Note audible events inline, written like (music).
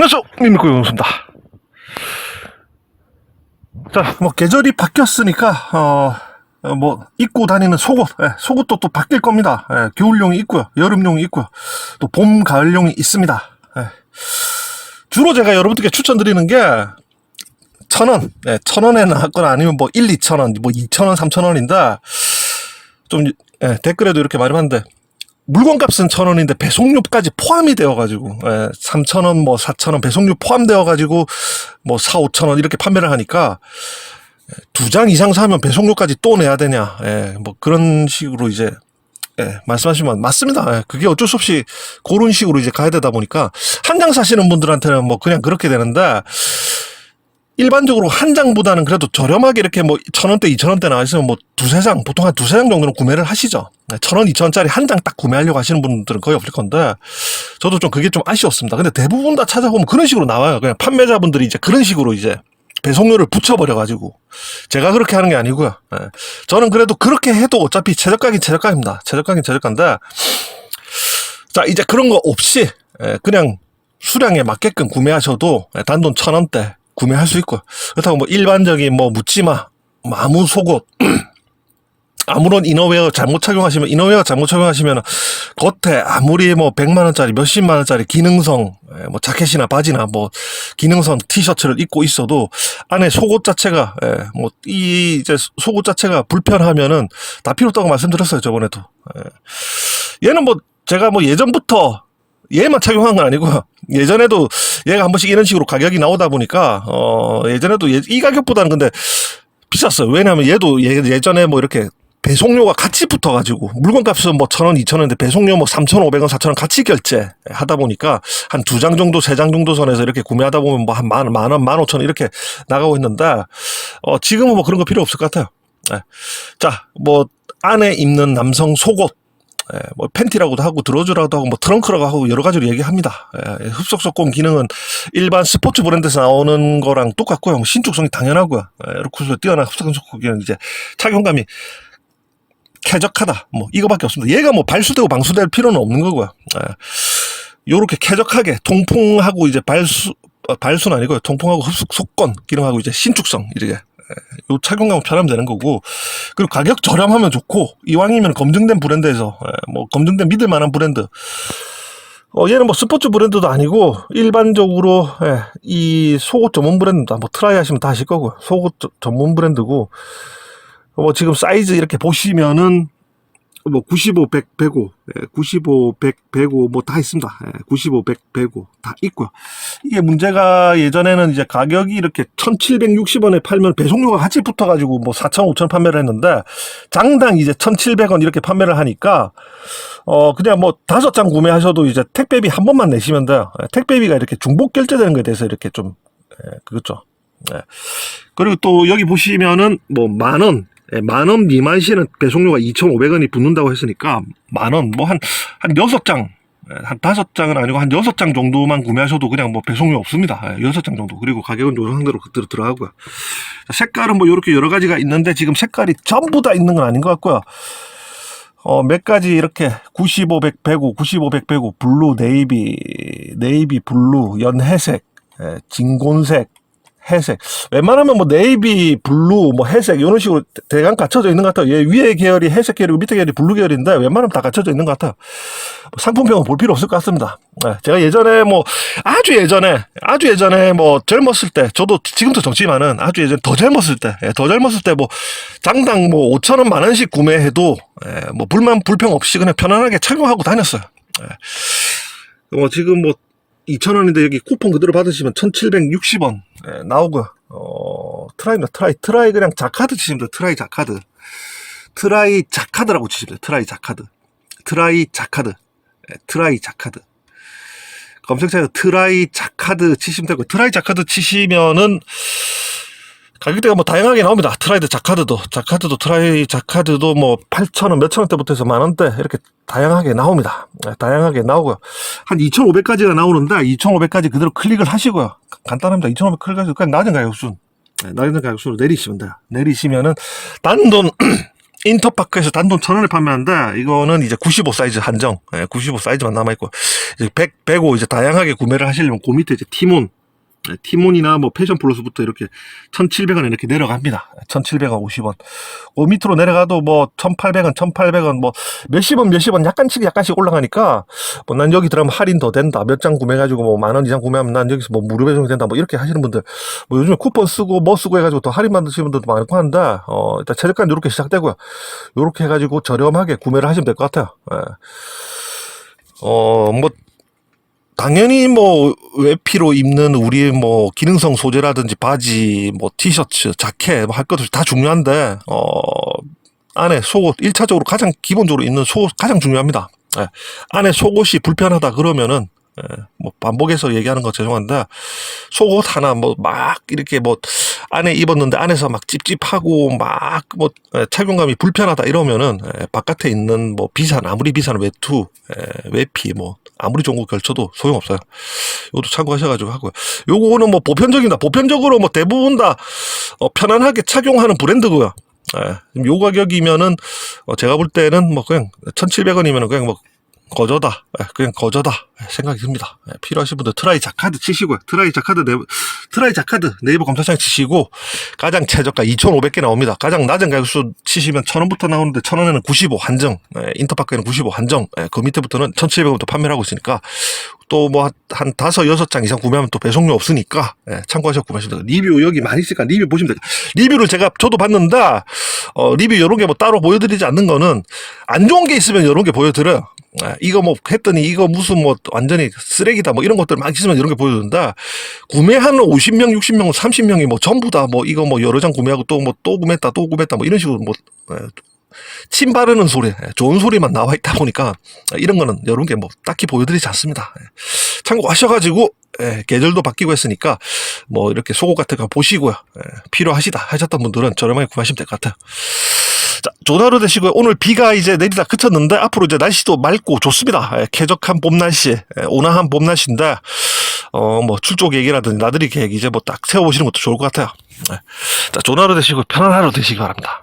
안녕하세요. 민민구 영수입니다. 자, 뭐, 계절이 바뀌었으니까, 어, 어, 뭐, 입고 다니는 속옷, 예, 속옷도 또 바뀔 겁니다. 예, 겨울용이 있고요. 여름용이 있고요. 또 봄, 가을용이 있습니다. 예. 주로 제가 여러분들께 추천드리는 게, 천 원, 예, 천 원에 나왔거나 아니면 뭐, 일, 이천 원, 뭐, 이천 원, 삼천 원인데, 좀, 예, 댓글에도 이렇게 말을 하는데, 물건값은 천 원인데 배송료까지 포함이 되어가지고 예, 3천 원, 뭐 4천 원 배송료 포함되어가지고 뭐 4, 5천 원 이렇게 판매를 하니까 두 장 이상 사면 배송료까지 또 내야 되냐, 예, 뭐 그런 식으로 이제 예, 말씀하시면 맞습니다. 예, 그게 어쩔 수 없이 그런 식으로 이제 가야 되다 보니까 한 장 사시는 분들한테는 뭐 그냥 그렇게 되는데 일반적으로 한 장보다는 그래도 저렴하게 이렇게 뭐 천 원대, 이천 원대 나와 있으면 뭐 두세 장, 보통 한 두세 장 정도는 구매를 하시죠. 네, 천 원, 이천 원짜리 한 장 딱 구매하려고 하시는 분들은 거의 없을 건데, 저도 좀 그게 좀 아쉬웠습니다. 근데 대부분 다 찾아보면 그런 식으로 나와요. 그냥 판매자분들이 이제 그런 식으로 이제 배송료를 붙여버려가지고, 제가 그렇게 하는 게 아니고요. 네. 저는 그래도 그렇게 해도 어차피 최저가긴 최저가입니다. 최저가긴 최저가인데, 자, 이제 그런 거 없이, 예, 그냥 수량에 맞게끔 구매하셔도 예, 단돈 천 원대 구매할 수 있고요. 그렇다고 뭐 일반적인 뭐 묻지마, 뭐 아무 속옷, (clears throat) 아무런 이너웨어 잘못 착용하시면, 이너웨어 잘못 착용하시면 겉에 아무리 뭐 100만 원짜리, 몇십만 원짜리 기능성, 예, 뭐 자켓이나 바지나 뭐 기능성 티셔츠를 입고 있어도 안에 속옷 자체가, 예, 뭐이 이제 속옷 자체가 불편하면은 다 필요 없다고 말씀드렸어요, 저번에도. 예. 얘는 뭐 제가 뭐 예전부터 얘만 착용한 건 아니고 예전에도 얘가 한 번씩 이런 식으로 가격이 나오다 보니까 어 예전에도 예- 이 가격보다는 근데 비쌌어요. 왜냐하면 얘도 예, 예전에 뭐 이렇게 배송료가 같이 붙어가지고 물건값은 뭐 천 원, 이천 원인데 배송료 뭐 삼천 오백 원, 사천 원 같이 결제 하다 보니까 한 두 장 정도, 세 장 정도 선에서 이렇게 구매하다 보면 뭐 한 만, 만 원, 만 오천 원 이렇게 나가고 있는데 어 지금은 뭐 그런 거 필요 없을 것 같아요. 예. 자, 뭐 안에 입는 남성 속옷 예, 뭐 팬티라고도 하고 드로즈라고도 하고 뭐 트렁크라고 하고 여러 가지로 얘기합니다. 예, 흡속 속공 기능은 일반 스포츠 브랜드에서 나오는 거랑 똑같고요. 뭐 신축성이 당연하고요. 예, 해서 뛰어난 흡속 속공 기능 이제 착용감이 쾌적하다. 뭐 이거밖에 없습니다. 얘가 뭐 발수되고 방수될 필요는 없는 거고요. 예, 요렇게 쾌적하게 통풍하고 이제 발수 어, 발수는 아니고요. 통풍하고 흡속 속건 기능하고 이제 신축성 이렇게 요 착용감은 편하면 되는 거고. 그리고 가격 저렴하면 좋고 이왕이면 검증된 브랜드에서 예, 뭐 검증된 믿을 만한 브랜드. 어 얘는 뭐 스포츠 브랜드도 아니고 일반적으로 예, 이 속옷 전문 브랜드다 뭐 트라이 하시면 다 아실 거고 속옷 저- 전문 브랜드고 뭐 지금 사이즈 이렇게 보시면은 뭐 95, 100, 105, 예, 95, 100, 105 뭐 다 있습니다. 예, 95, 100, 105 다 있고요. 이게 문제가 예전에는 이제 가격이 이렇게 1760원에 팔면 배송료가 같이 붙어가지고 뭐 4천, 5천 판매를 했는데 장당 이제 1700원 이렇게 판매를 하니까 어 그냥 뭐 다섯 장 구매하셔도 이제 택배비 한 번만 내시면 돼요. 예, 택배비가 이렇게 중복 결제되는 거에 대해서 이렇게 좀 예, 그렇죠. 예. 그리고 또 여기 보시면은 뭐 만 원, 예, 만원 미만 시에는 배송료가 2,500원이 붙는다고 했으니까 만 원, 뭐 한 한 여섯 장, 예, 한 다섯 장은 아니고 한 여섯 장 정도만 구매하셔도 그냥 뭐 배송료 없습니다. 예, 여섯 장 정도. 그리고 가격은 요 상대로 그대로 들어가고요. 자, 색깔은 뭐 이렇게 여러 가지가 있는데 지금 색깔이 전부 다 있는 건 아닌 것 같고요. 어, 몇 가지 이렇게 95, 100, 105, 95, 100, 105, 블루, 네이비, 네이비, 블루, 연회색, 예, 진곤색, 회색. 웬만하면 뭐 네이비, 블루, 뭐 회색 이런 식으로 대- 대강 갖춰져 있는 것 같아요. 얘 위에 계열이 회색 계열이고 밑에 계열이 블루 계열인데 웬만하면 다 갖춰져 있는 것 같아요. 뭐 상품평은 볼 필요 없을 것 같습니다. 예, 제가 예전에 뭐 아주 예전에 아주 예전에 뭐 젊었을 때 저도 지금도 젊지만은 아주 예전 더 젊었을 때, 예, 더 젊었을 때 뭐 장당 뭐 5천 원, 만 원씩 구매해도 예, 뭐 불만 불평 없이 그냥 편안하게 착용하고 다녔어요. 예. 뭐 지금 뭐 2,000원인데 여기 쿠폰 그대로 받으시면 1,760원 예, 나오고요. 어, 트라이입니다. 트라이. 트라이 그냥 자카드 치시면 돼요. 트라이 자카드. 트라이 자카드라고 치시면 돼요. 트라이 자카드. 트라이 자카드. 예, 트라이 자카드. 검색창에 트라이 자카드 치시면 되고 트라이 자카드 치시면은 가격대가 뭐 다양하게 나옵니다. 트라이드 자카드도, 자카드도, 트라이 자카드도 뭐 8,000원, 몇천 원대부터 해서 만 원대 이렇게 다양하게 나옵니다. 네, 다양하게 나오고요. 한 2,500까지가 나오는데 2,500까지 그대로 클릭을 하시고요. 간단합니다. 2,500 클릭하시고 그냥 낮은 가격순, 네, 낮은 가격순으로 내리시면 돼요. 내리시면은 단돈 (clears throat) 인터파크에서 단돈 천 원에 판매하는데 이거는 이제 95 사이즈 한정, 예, 95 사이즈만 남아 있고 이제 100, 105 이제 다양하게 구매를 하시려면 그 밑에 이제 티몬, 예, 티몬이나 뭐 패션 플러스부터 이렇게 1,700원 이렇게 내려갑니다. 1,700원 50원. 그 밑으로 내려가도 뭐 1,800원, 1,800원 뭐 몇십 원, 몇십 원 약간씩 약간씩 올라가니까 뭐 난 여기 들어가면 할인 더 된다. 몇 장 구매해가지고 뭐 만 원 이상 구매하면 난 여기서 뭐 무료 배송이 된다. 뭐 이렇게 하시는 분들 뭐 요즘에 쿠폰 쓰고 뭐 쓰고 해가지고 더 할인 받으시는 분들도 많고 한데 어 일단 최저가는 이렇게 시작되고요. 요렇게 해가지고 저렴하게 구매를 하시면 될 것 같아요. 예. 어, 뭐, 당연히 뭐, 외피로 입는 우리의 뭐, 기능성 소재라든지 바지, 뭐, 티셔츠, 자켓, 뭐 할 것들 다 중요한데, 어, 안에 속옷, 1차적으로 가장 기본적으로 있는 속옷 가장 중요합니다. 예. 안에 속옷이 불편하다 그러면은, 예, 뭐, 반복해서 얘기하는 거 죄송한데, 속옷 하나 뭐, 막, 이렇게 뭐, 안에 입었는데 안에서 막 찝찝하고 막 뭐 착용감이 불편하다 이러면은 에, 바깥에 있는 뭐 비싼 아무리 비싼 외투 에, 외피 뭐 아무리 좋은 거 걸쳐도 소용없어요. 이것도 참고하셔가지고 하고요. 요거는 뭐 보편적입니다. 보편적으로 뭐 대부분 다 어, 편안하게 착용하는 브랜드고요. 예, 요 가격이면은 어, 제가 볼 때는 뭐 그냥 1,700원이면은 그냥 뭐 거저다. 예, 그냥 거저다. 예, 생각이 듭니다. 예, 필요하신 분들 트라이 자카드 치시고요. 트라이 자카드 네, 트라이 자카드 네이버 검색창 치시고 가장 최저가 2,500개 나옵니다. 가장 낮은 가격수 치시면 1,000원부터 나오는데 1,000원에는 95 한정, 예, 인터파크에는 95 한정, 예, 그 밑에부터는 1,700원부터 판매를 하고 있으니까 또뭐한 다섯 여섯 장 이상 구매하면 또 배송료 없으니까 예, 참고하셔서 구매하시면 됩니다. 리뷰 여기 많이 있으니까 리뷰 보시면 됩니다. 리뷰를 제가 저도 봤는데 어, 리뷰 이런 게 뭐 따로 보여드리지 않는 거는 안 좋은 게 있으면 이런 게 보여드려요. 아, 이거 뭐 했더니 이거 무슨 뭐 완전히 쓰레기다 뭐 이런 것들 막 있으면 이런 게 보여준다. 구매하는 50명, 60명, 30명이 뭐 전부 다 뭐 이거 뭐 여러 장 구매하고 또 뭐 또 구매했다 또 구매했다 뭐 이런 식으로 뭐 예, 침 바르는 소리, 예, 좋은 소리만 나와 있다 보니까 이런 거는 게뭐 딱히 보여드리지 않습니다. 예. 참고하셔가지고 예, 계절도 바뀌고 했으니까 뭐 이렇게 속옷 같은 거 보시고요. 예, 필요하시다 하셨던 분들은 저렴하게 구매하시면 될 것 같아요. 자, 하루 되시고요. 오늘 비가 이제 내리다 그쳤는데 앞으로 이제 날씨도 맑고 좋습니다. 예, 쾌적한 봄 날씨, 예, 온화한 봄 날씨인데 어 뭐 출조 계획이라든지 나들이 계획 이제 뭐 딱 세워보시는 것도 좋을 것 같아요. 예. 자, 하루 되시고 편안한 하루 되시기 바랍니다.